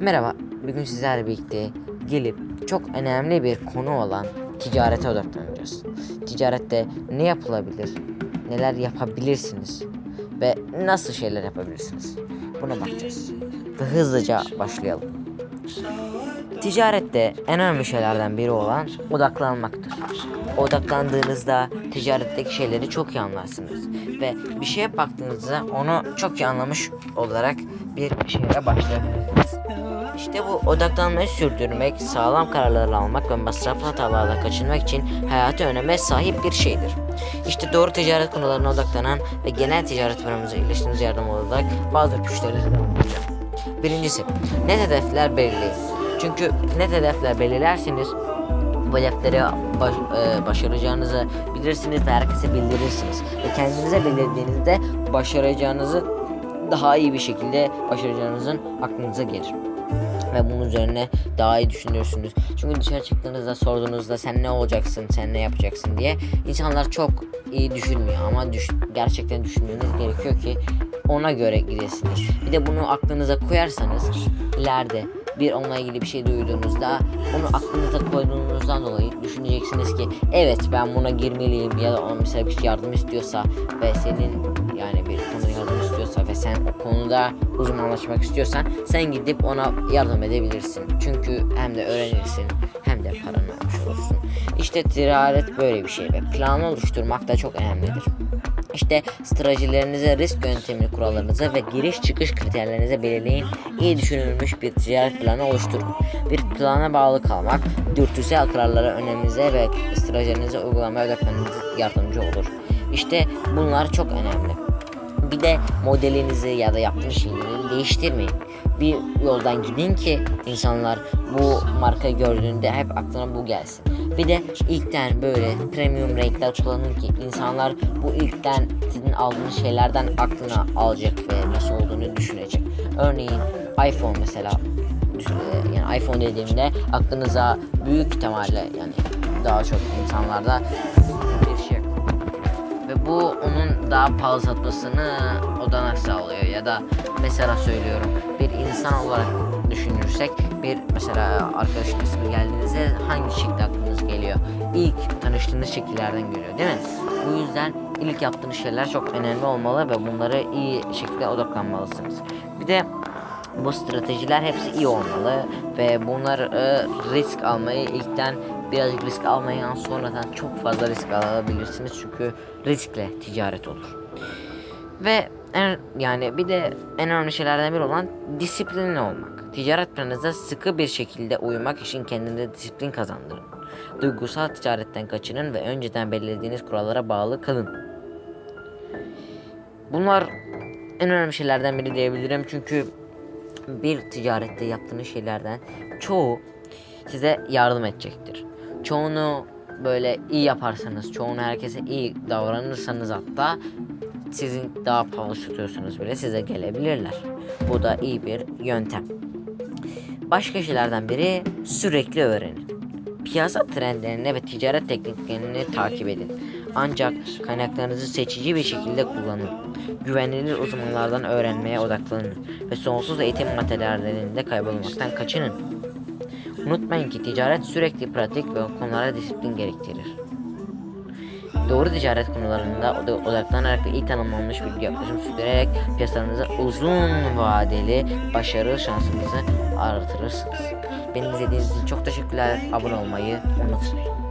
Merhaba, bugün sizlerle birlikte gelip çok önemli bir konu olan ticarete odaklanacağız. Ticarette ne yapılabilir, neler yapabilirsiniz ve nasıl şeyler yapabilirsiniz? Buna bakacağız. Ve hızlıca başlayalım. Ticarette en önemli şeylerden biri olan odaklanmaktır. Odaklandığınızda ticaretteki şeyleri çok iyi anlarsınız ve bir şeye baktığınızda onu çok iyi anlamış olarak bir şeye başlayabilirsiniz. İşte bu odaklanmayı sürdürmek, sağlam kararlar almak ve masraflı hatalardan kaçınmak için hayatı öneme sahip bir şeydir. İşte doğru ticaret konularına odaklanan ve genel ticaret paramıza iyileştirmeniz yardım olarak bazı ipuçları anlatacağım. Birincisi, net hedefler belirleyin. Çünkü net hedefler belirlerseniz bu hedefleri baş- e, başaracağınızı bilirsiniz ve herkese bildirirsiniz. Ve kendinize belirlediğinizde başaracağınızı daha iyi bir şekilde başaracağınızın aklınıza gelir. Ve bunun üzerine daha iyi düşünüyorsunuz. Çünkü dışarı çıktığınızda sorduğunuzda sen ne olacaksın, sen ne yapacaksın diye insanlar çok iyi düşünmüyor ama düş- gerçekten düşünmeniz gerekiyor ki ona göre gidesiniz. Bir de bunu aklınıza koyarsanız ileride bir onunla ilgili bir şey duyduğunuzda onu aklınıza koyduğunuzdan dolayı düşüneceksiniz ki evet ben buna girmeliyim ya da o mesela bir şey yardım istiyorsa ve senin istiyorsa ve sen o konuda uzmanlaşmak istiyorsan sen gidip ona yardım edebilirsin. Çünkü hem de öğrenirsin hem de paranı almış olursun. İşte ticaret böyle bir şey ve planı oluşturmak da çok önemlidir. İşte stratejilerinize, risk yöntemini kurallarınıza ve giriş çıkış kriterlerinize belirleyin. İyi düşünülmüş bir ticaret planı oluşturun. Bir plana bağlı kalmak, dürtüsel kararlara öneminize ve stratejilerinize uygulamaya odaklanmanıza yardımcı olur. İşte bunlar çok önemli. Bir de modelinizi ya da yaptığınız şeyleri değiştirmeyin. Bir yoldan gidin ki insanlar bu markayı gördüğünde hep aklına bu gelsin. Bir de ilkten böyle premium renkler kullanın ki insanlar bu ilkten sizin aldığınız şeylerden aklına alacak ve nasıl olduğunu düşünecek. Örneğin iPhone mesela e, yani iPhone dediğimde aklınıza büyük ihtimalle yani daha çok insanlarda bir şey ve bu onun daha pahalı satmasını odanak sağlıyor ya da mesela söylüyorum bir insan olarak düşünürsek bir mesela arkadaşın ismi geldiğinizde hangi şekilde aklınız geliyor? İlk tanıştığınız şekillerden geliyor değil mi? Bu yüzden ilk yaptığınız şeyler çok önemli olmalı ve bunları iyi şekilde odaklanmalısınız. Bir de bu stratejiler hepsi iyi olmalı ve bunlar e, risk almayı ilkten birazcık risk almayı sonradan çok fazla risk alabilirsiniz çünkü riskle ticaret olur. Ve en, yani bir de en önemli şeylerden biri olan disiplinli olmak. Ticaret planınıza sıkı bir şekilde uymak için kendinize disiplin kazandırın. Duygusal ticaretten kaçının ve önceden belirlediğiniz kurallara bağlı kalın. Bunlar en önemli şeylerden biri diyebilirim çünkü bir ticarette yaptığınız şeylerden çoğu size yardım edecektir. Çoğunu böyle iyi yaparsanız, çoğunu herkese iyi davranırsanız hatta sizin daha pahalı tutuyorsunuz bile size gelebilirler. Bu da iyi bir yöntem. Başka şeylerden biri sürekli öğrenin. Piyasa trendlerini ve ticaret tekniklerini takip edin. Ancak kaynaklarınızı seçici bir şekilde kullanın. Güvenilir uzmanlardan öğrenmeye odaklanın ve sonsuz eğitim materyallerinde kaybolmaktan kaçının. Unutmayın ki ticaret sürekli pratik ve konulara disiplin gerektirir. Doğru ticaret konularında oda- odaklanarak ve iyi tanımlanmış bir yaklaşım sürdürerek piyasalarınıza uzun vadeli başarı şansınızı artırırsınız. Beni izlediğiniz için çok teşekkürler. Abone olmayı unutmayın.